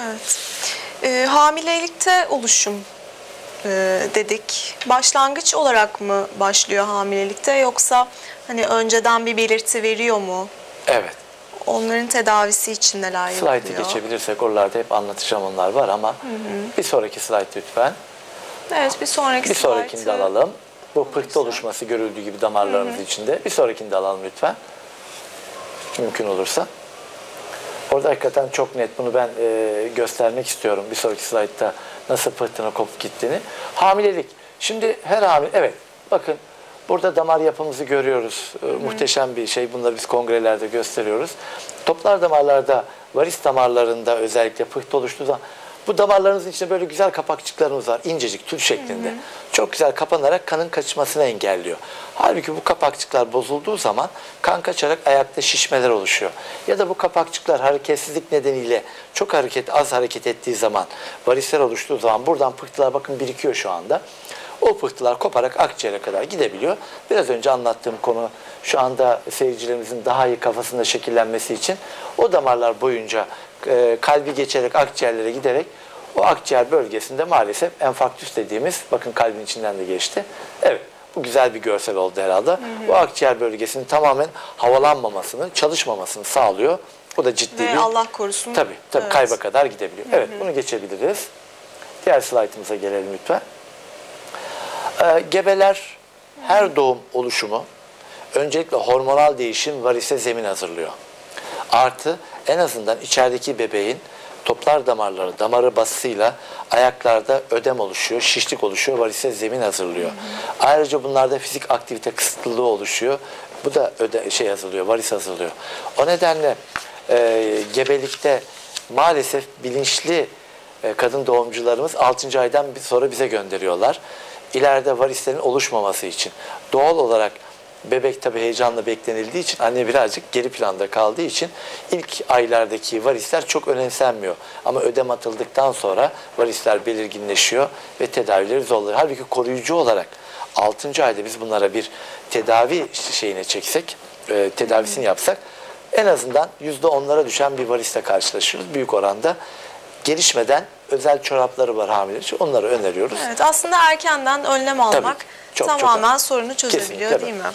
Evet. Ee, hamilelikte oluşum e, dedik. Başlangıç olarak mı başlıyor hamilelikte yoksa hani önceden bir belirti veriyor mu? Evet. Onların tedavisi için neler Slide'ı yapılıyor? geçebilirsek oralarda hep anlatacağım onlar var ama bir sonraki slide lütfen. Evet bir sonraki Bir sonrakini de slaytı- alalım. Bu pıhtı oluşması görüldüğü gibi damarlarımız içinde. Bir sonrakini de alalım lütfen. Mümkün olursa. Orada hakikaten çok net bunu ben e, göstermek istiyorum. Bir sonraki slaytta nasıl pıhtının kopup gittiğini. Hamilelik. Şimdi her hamile, evet bakın burada damar yapımızı görüyoruz. E, muhteşem bir şey. Bunları biz kongrelerde gösteriyoruz. Toplar damarlarda, varis damarlarında özellikle pıhtı oluştuğu zaman bu damarlarınızın içinde böyle güzel kapakçıklarımız var. incecik tül şeklinde. Çok güzel kapanarak kanın kaçmasını engelliyor. Halbuki bu kapakçıklar bozulduğu zaman kan kaçarak ayakta şişmeler oluşuyor. Ya da bu kapakçıklar hareketsizlik nedeniyle çok hareket az hareket ettiği zaman varisler oluştuğu zaman buradan pıhtılar bakın birikiyor şu anda. O pıhtılar koparak akciğere kadar gidebiliyor. Biraz önce anlattığım konu şu anda seyircilerimizin daha iyi kafasında şekillenmesi için o damarlar boyunca e, kalbi geçerek akciğerlere giderek o akciğer bölgesinde maalesef enfarktüs dediğimiz bakın kalbin içinden de geçti. Evet bu güzel bir görsel oldu herhalde. O akciğer bölgesinin tamamen havalanmamasını, çalışmamasını sağlıyor. O da ciddi Ve bir Allah korusun. Tabii tabii Evet. kayba kadar gidebiliyor. Evet bunu geçebiliriz. Diğer slaytımıza gelelim lütfen. Ee, gebeler her doğum oluşumu öncelikle hormonal değişim varise zemin hazırlıyor. Artı en azından içerideki bebeğin toplar damarları, damarı basısıyla ayaklarda ödem oluşuyor, şişlik oluşuyor, varise zemin hazırlıyor. Ayrıca bunlarda fizik aktivite kısıtlılığı oluşuyor. Bu da öde, şey hazırlıyor, varis hazırlıyor. O nedenle e, gebelikte maalesef bilinçli e, kadın doğumcularımız 6. aydan sonra bize gönderiyorlar. İleride varislerin oluşmaması için. Doğal olarak bebek tabii heyecanla beklenildiği için anne birazcık geri planda kaldığı için ilk aylardaki varisler çok önemsenmiyor. Ama ödem atıldıktan sonra varisler belirginleşiyor ve tedavileri zorlanıyor. Halbuki koruyucu olarak 6. ayda biz bunlara bir tedavi şeyine çeksek, e, tedavisini yapsak en azından %10'lara düşen bir varisle karşılaşıyoruz büyük oranda. Gelişmeden özel çorapları var hamileler için onları öneriyoruz. Evet aslında erkenden önlem almak çok, çok tamamen önemli. sorunu çözebiliyor Kesinlikle, değil mi?